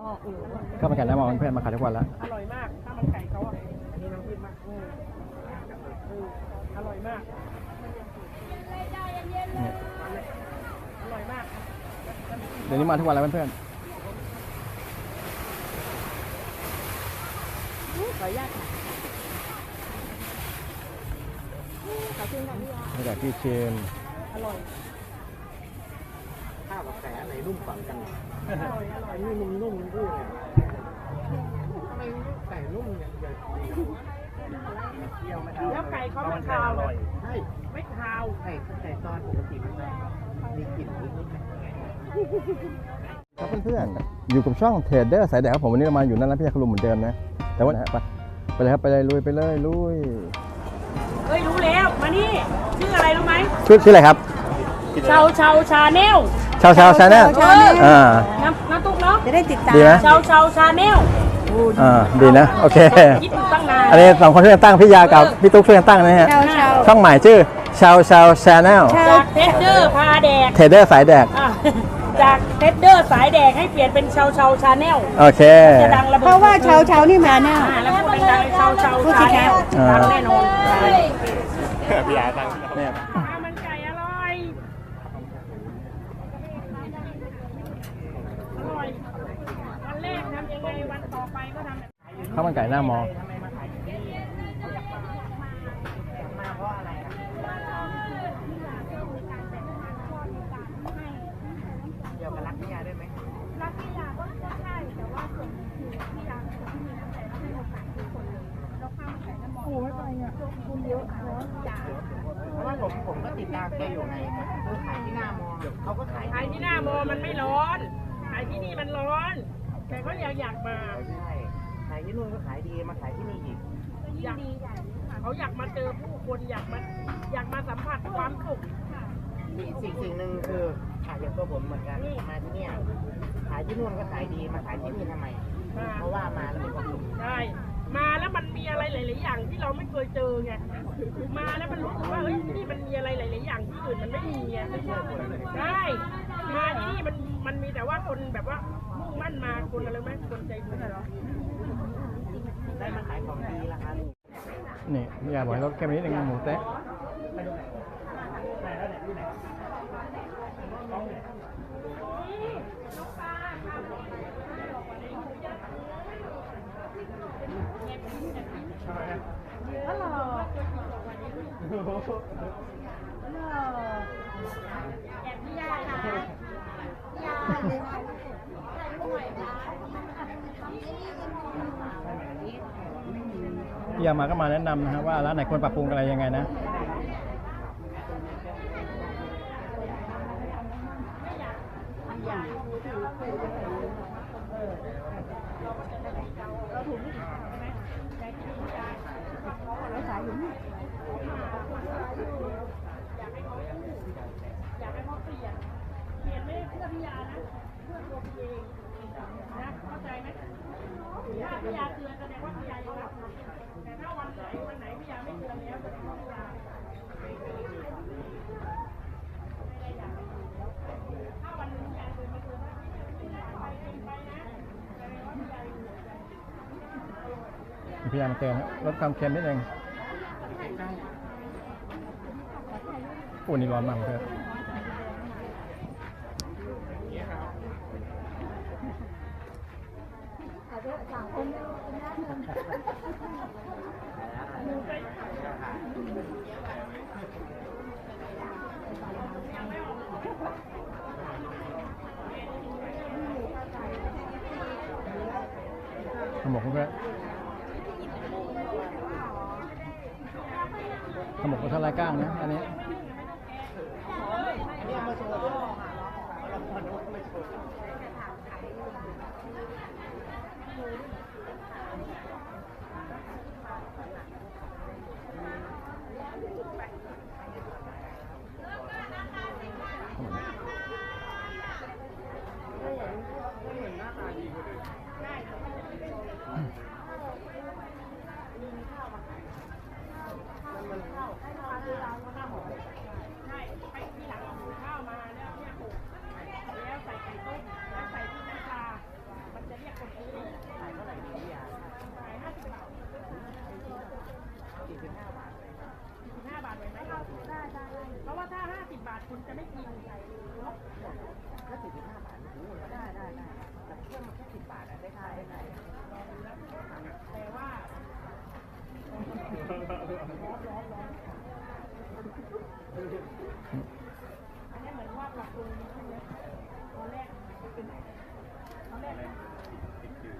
อ๋อเออข้าวมันไก่น้ำมองเพื่อนมาขายทุกวันแล้วอร่อยมากข้าวมันไก่เขาอะอันนี้น้ำจิ้มมากเออเอออร่อยมากเนี่ยอร่อยมาก เดี๋ยวนี้มาทุกวันแล้วเพื่อนขออนุญาตค่ะขอบคุณค่ะพี่ยาๆมาจากพี่เชนอร่อย ข้าวกับไก่อันไหนนุ่มกว่ากัน อร่อยอร่อยอันนี้นุ่มนุ่มๆทั้งคู่เลยทำไมไก่นุ่มเนี่ยเดี๋ยวเคี่ยวไม่เท่าแล้วไก่เขาไม่คาวอเลร่อยยใช่ไม่คาวไก่ไก่ตอนปกติมันจะมีกลิ่นนิดๆไหมครับเพื่อนๆอยู่กับช่องเทรดเดอร์สายแดดครับผมวันนี้เรามาอยู่นั่นแล้วพี่ยาคุณลุงเหมือนเดิมนะ แต่ว่าไปไปเลยครับไปเลยลุยไปเลยลุยเฮ้ยรู้แล้วมานี่ชื่ออะไรรู้ไหมชื่อชื่ออะไรครับชาวชาวชาแนล ชาวชาวชาแนลชาแนล อ่าน้ำน้ำตุ๊กเนาะจะได้ติดตามดีไหมชาวชาวชาแนลอ่าดีนะโอเค คิดอยู่ตั้งนานอันนี้สองคนช่วยกันตั้งพี่ยากับพี่ตุ๊กช่วยกันตั้งนะฮะชาวชาวช่องใหม่ชื่อชาวชาวชาแนลชาวจากเทสเดอร์พาแดกเทรดเดอร์สายแดดอะจากเทสเดอร์สายแดกให้เปลี่ยนเป็นชาวชาวชาแนลโอเค จะดังระเบิดเพราะว่าชาวชาวนี่มาแน่ อ่าแล้วพูดดังๆชาวชาวชาแนลอ่าดังแน่นอนพี่ยาตั้งเนี่ย ข้าวมันไก่อร่อยอร่อยวันแรกทำยังไงวันต่อไปก็ทำแบบ ข้าวมันไก่หน้ามอทำไมมาขายที่นี่มาเพราะอะไรอะเกี่ยวกับรักพี่ยาด้วยไหมรักพี่ยาก็ก็ใช่แต่ว่าส่วนหนึ่งคือพี่ยาเป็นคนที่มีน้ำใจและให้โอกาสทุกคนเลยแล้วข้ามใส่น้ำมนต์โอ้ไม่ไปอะคุณเยอะเนาะจ้าเพราะว่าผมผมก็ติดตามแกอยู่ไงคือขายที่หน้ามอเขาก็ขายขายที่หน้ามอมันไม่ร้อน ขายที่นี่มันร้อน แต่ก็อยากอยากมาใช่ขายที่นู่นก็ขายดีมาขายที่นี่อีก อยากเขาอยากมาเจอผู้คนอยากมาอยากมาสัมผัสความสุขสิ่งสิ่งสิ่งหนึ่งคือขายอย่างตัวผมเหมือนกันมาที่เนี่ยขายที่นู่นก็ขายดีมาขายที่นี่ทำไมมาเพราะว่ามาแล้วมีความสุขใช่มาแล้วมันมีอะไรหลาย ๆ อย่างที่เราไม่เคยเจอไงมาแล้วมันรู้สึกว่าเฮ้ยที่นี่มันมีอะไรหลาย ๆ อย่างที่อื่นมันไม่มีไงใช่มาที่นี่มันมันมีแต่ว่าคนแบบว่ามุ่งมั่นมาคนอะไรไหมคนใจบุญอะเหรอ ได้มาขายของดีราคาถูกนี่พี่ยาบอกให้ลดแค่นิดนึงหมูเต๊ะ พี่ยามาก็มาแนะนำนะฮะว่าร้านไหนควรปรับปรุงอะไรยังไงนะอยากให้เขาเปลี่ยน เปลี่ยนไม่ได้เพื่อพิยานะ เพื่อตัวพี่เองนะ เข้าใจไหมถ้าพิยาเตือนแสดงรับแต่ถ้าวันไหนวันไหน พยามเตือนแล้วแสดงว่าพิยาถ้าวันหนึงยายเคยมเตือนว่าพี่ยาไปกินไปนะแสดงว่าพี่ยายังอยู่ใจพี่ยามาเลดความเค็มนิดนึงโอ้นี่ร้อนมากเพื่อนขมกเพื่อน ขมกกับทลายก้างนะอันนี้ใช่ไปที่หลังเอาหุงข้าวมาแล้วเนี่ยหุงแล้วใส่ไก่ต้ม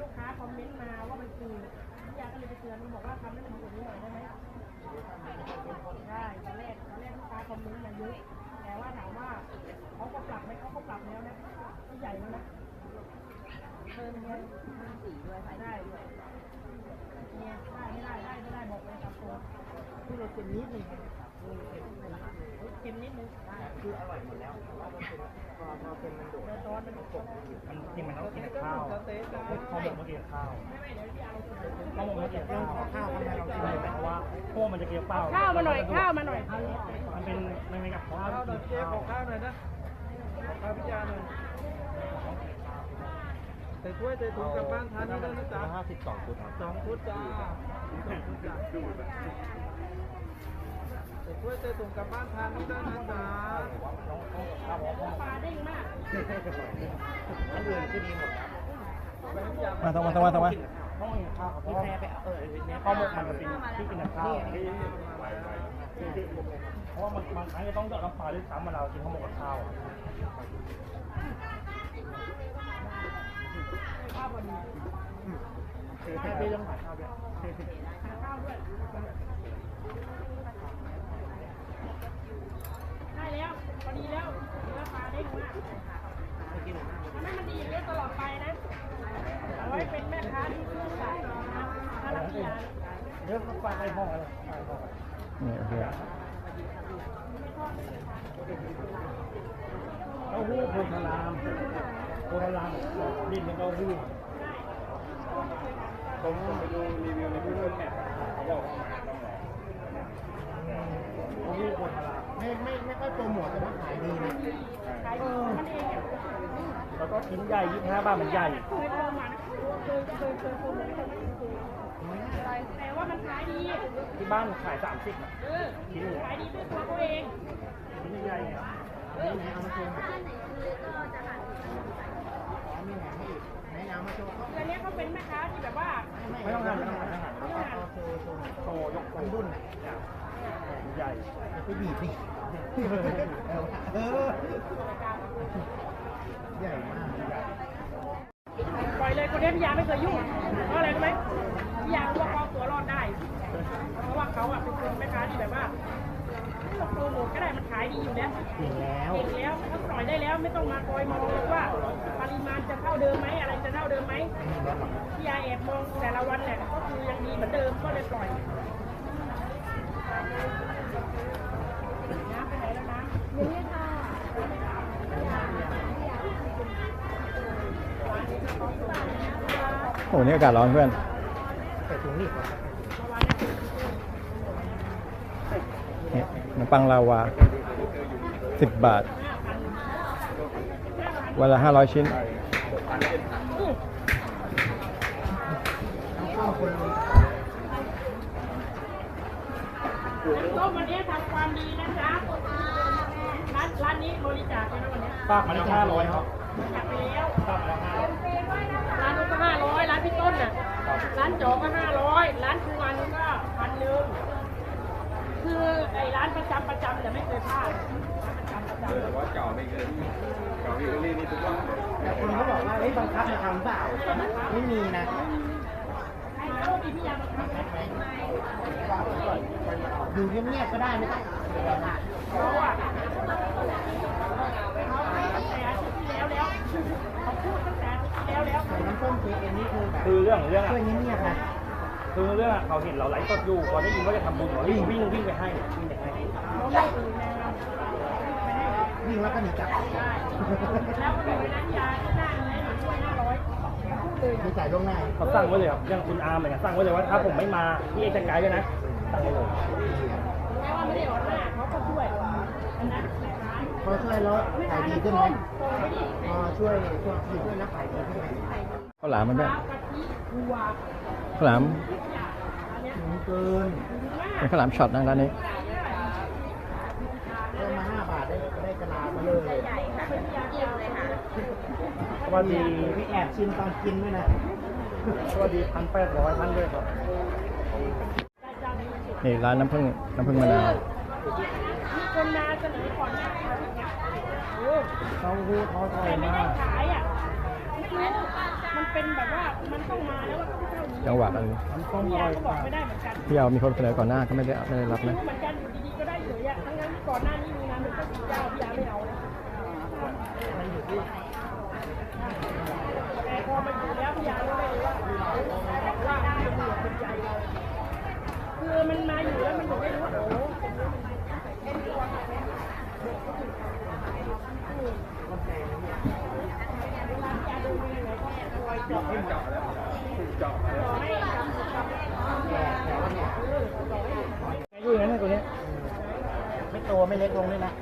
ลูกค้าคอมเมนต์มาว่ามันคือพี่ยาก็ เตือนมันบอกว่าทำให้มันดีกว่านี้หน่อยได้ไหมได้ตอนแรกตอนแรกลูกค้าคอมเมนต์มาเยอะแต่ว่าถามว่าเขาก็ปรับไหมเขาก็ปรับแล้วนะที่ใหญ่แล้วนะเพิ่มเงินสีด้วยได้ด้วยเนี่ยได้ไม่ได้ได้ไม่ได้บอกเลยตามตัวคือเราเค็มนิดนึงเค็มนิดนึง เค็มนิดนึงคืออร่อยหมดแล้วพอพอเค็มมันโดดเดินร้อนมันกดมันจริงมันต้องกินกับข้าวข้าวหมกต้องกินกับข้าวพอาข้าวหมกต้องกินกับเรื่องข้าวข้าวทำไมเรากินใช่ไม่ได้เพราะว่าพวกมันจะกินกับเปล่าข้าวมาหน่อยข้าวมาหน่อยมันเป็นมันเป็นกับข้าวกินกับข้าวข้าวหน่อยนะขอข้าวพิจารณ์หน่อยใส่ถ้วยใส่ถุงกลับบ้านทานนี่ได้นะจ๊ะห้าสิบสองชุดสองชุดจ้าสองชุดจ้า ใส่ถ้วยใส่ถุงกลับบ้านทานนี่ได้นะจ๊ะปลาเด้งมากอันอื่นคือดีหมดมาตรงมาตรงมาตรงมาต้องกินกับข้าวเพพี่ราะแพรไปเอาเออเนี่ยข้าวหมกมันเป็นที่กินกับข้าวเพราะว่ามันบางครั้งจะต้องหยอดน้ำปลาด้วยซ้ำเวลาเรากินข้าวหมกกับข้าวข้าวพอดีแค่ได้เรื่องหาข้าวด้วยหาข้าวด้วย ได้แล้วพอดีแล้วเนื้อปลาเด้มากทำให้มันดีอย่างนี้ตลอดไปนะเอาไว้เป็นแม่ค้าที่ซื่อสัตย์นะถ้ารักยานเรื่องปลาไข่ห้องอะไรไข่ห้องนี่โอเคเต้าหู้โพธารามโพธารามดินเป็นเต้าหู้ผมไปดูรีวิวในพื้นแมพเขาบอกว่ามาต้องรอเต้าหู้โพธาราม ไม่ไม่ไม่ค่อยโปรโมทแต่ว่าขายดีนะขายดีมันเองอะแล้วก็ชิ้นใหญ่25บาทมันใหญ่เคยโทรมานะเคยเคยเคยโทรมาแล้วแต่ว่ามันขายดีที่บ้านขาย30อะเออชิ้นหนึ่งขายดีด้วยตัวเขาเองชิ้นใหญ่เนี่ยนี่ไหนเอามาโชว์หน่อยอ๋อมีแหนมให้อีกไหนเอามาโชว์เขาอันนี้เขาเป็นแม่ค้าที่แบบว่าไม่ต้องทำไม่ต้องทำไม่ต้องเอาเอาโชว์โชว์โชว์ยกเป็นรุ่นน่ะ ใหญ่ไปบีบสิเออใหญ่มากปล่อยเลยคนนี้พี่ยาไม่เคยยุ่งเพราะอะไรรู้ไหมพี่ยาว่าเขาเอาตัวรอดได้ เพราะว่าเขาอะเป็นคนแม่ค้าที่แบบว่าไม่ต้องโปรโมทก็ได้มันขายดีอยู่แล้วเก่งแล้วเก่งแล้วเขาปล่อยได้แล้วไม่ต้องมาคอยมองว่า ปริมาณจะเท่าเดิมไหมอะไรจะเท่าเดิมไหมพี่ยาแอบมองแต่ละวันเนี่ยก็คือยังดีเหมือนเดิมก็เลยปล่อยน้ำไปไหนแล้วน้ำนี่ค่ะ โอ้โหนี่อากาศร้อนเพื่อนใส่ถุงนี่ก่อนนี่ขนมปังลาวาสิบบาท วันละห้าร้อยชิ้นต้มวันนี้ทำความดีนะจ๊ะร้านร้านนี้บริจาคไปนะวันนี้ฝากมาแล้ว500ครับบริจาคไป แล้วฝากมาแล้ว500ร้านนู้นก็ห้าร้อยร้านพี่ต้นน่ะ ร้านโจอก็ห้าร้อยร้านครูวันก็พันหนึ่งคือไอ้ร้านประจำประจำเนี่ยไม่เคยพลาดร้านประจำประจำแต่ว่าเก่าไม่เกินเก่าอีกนี่นี่ทุกวันเลยแต่คนเขาบอกว่าเฮ้ยบังคับมาทำเปล่าไม่มีนะไอ้โรมีพี่ยามาทำไหมอยู่เงียบๆก็ได้ไม่ต้อง น้ำส้มเคเอ็นนี่คือแบบคือเรื่องของเรื่องช่วยอะเงียบๆนะคือเรื่องอะเขาเห็นเราไลฟ์สดอยู่พอได้ยินว่าจะทำบุญเขาวิ่งวิ่งวิ่งไปให้วิ่งไปให้เขาไม่อื่นแน่นอนไม่ให้วิ่งแล้วก็หนีกลับได้แล้วก็อยู่ในนั้นยาที่หน้านี้หนูช่วยห้าร้อยพูดเลยมีจ่ายล่วงหน้าเขาสั่งไว้เลยครับอย่างคุณอาร์มเหมือนกันสั่งไว้เลยว่าถ้าผมไม่มาพี่เอกจะไกด์ด้วยนะสั่งไว้เลย แม้ว่าไม่ได้ออกหน้าเขาก็ช่วยอันนั้นแต่ร้าน พอช่วยแล้วไม่ขายทานดีน้ำขึ้นส้ไหมมส่งไปดิพอช่วยช่วยช่วยแล้วขายดีขึ้นไหมข้าวหลามมันด้วยข้าวกะทิบัวข้าวหลามอันเนี้ยถึงเกินดีมากเป็นข้าวหลามช็อตนะร้านนี้เพิ่มมาห้าบาทได้ได้กระลามาเลยใหญ่ค่ะเป็นยาเดียวเลยค่ะสวัสดีมีแอบชิมตอนกินด้วยนะสวัสดีพันแปดร้อยท่านด้วยครับนี่ร้านน้ำผึ้งน้ำผึ้งมะนาวมี คนมาเสนอก่อนหน้าเขาอีกนะโอ้เต้าหู้ทอดอร่อยแต่ไม่มาได้ขายอะไม่รู้มันเป็นแบบว่ามันต้องมาแล้วว่าต้องเท่านี้จังหวะอันนี้พี่ยาก็บอกไม่ได้เหมือนกันที่เอามีคนเสนอก่อนหน้าก็ไม่ได้ไม่ได้รับไม่นะรู้เหมือนกันอยู่ดีๆก็ได้เฉยอะทั้งนั้นที่ก่อนหน้านี้มีงานเป็นเจ้าสีเจ้าพี่ยาไม่เอานะแต่พอมาอยู่แล้วพี่ยารู้ได้เลยว่าว่ามันเหนื่อยเป็นใจเราคือมันมาอยู่แล้วมันถึงได้รู้ว่าโอ้โหเป็นตัวเวลาพี่ยาเดินไปไหนก็คอยเจาะให้หมดเจาะให้กับกับ อยู่อย่างนั้นตัวนี้ ไม่โตไม่เล็กลงเลยนะ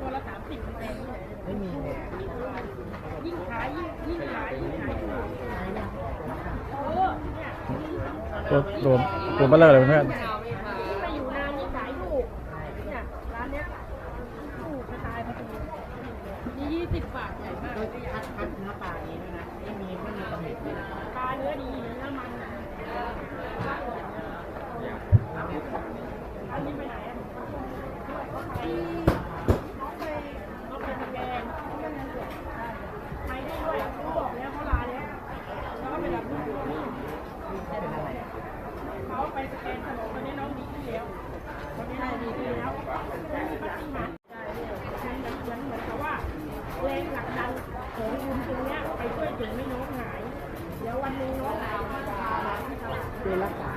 ตัวละสามสิบแพงไม่มีเลยยิ่งขายยิ่งยิ่งขายยิ่งขายถูกเออเนี่ยตัวรวมรวมเบลเลอร์เลยเพื่อนยิ่งมาอยู่นานยิ่งขายถูกเนี่ยร้านเนี้ยถูกกระจายมาถึงนี่ยี่สิบบาทใหญ่มากโดยที่คัดคัดเนื้อปลาเองด้วยนะไม่มีไม่มีตำหนิเลยนะปลาเนื้อดีเนื้อมันอันนี้ไปไหนอะไปเขาไปสแกนไปได้ด้วยเขาบอกแล้วเขาลาแล้วแล้วก็ไปรับลูกนี่ เขาไปสแกนสมองตอนนี้น้องดีขึ้นแล้วตอนนี้น้องดีขึ้นแล้วแล้วมีปฏิมามันเหมือนเหมือนเหมือนกับว่าแรงผลักดันของคุณตรงเนี้ยไปช่วยถึงไม่น้องหาย เดี๋ยววันหนึงน้องหายก็จะพามาที่ตลาด คือรักษา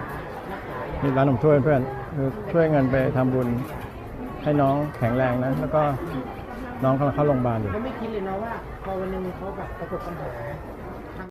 รักษานี่ร้านผมช่วยเพื่อนคือช่วยเงินไปทำบุญให้น้องแข็งแรงนะ แล้วก็น้องกำลังเข้าโรงพยาบาลอยู่ เขาไม่คิดเลยนะว่าพอวันหนึงเขาแบบประสบปัญหา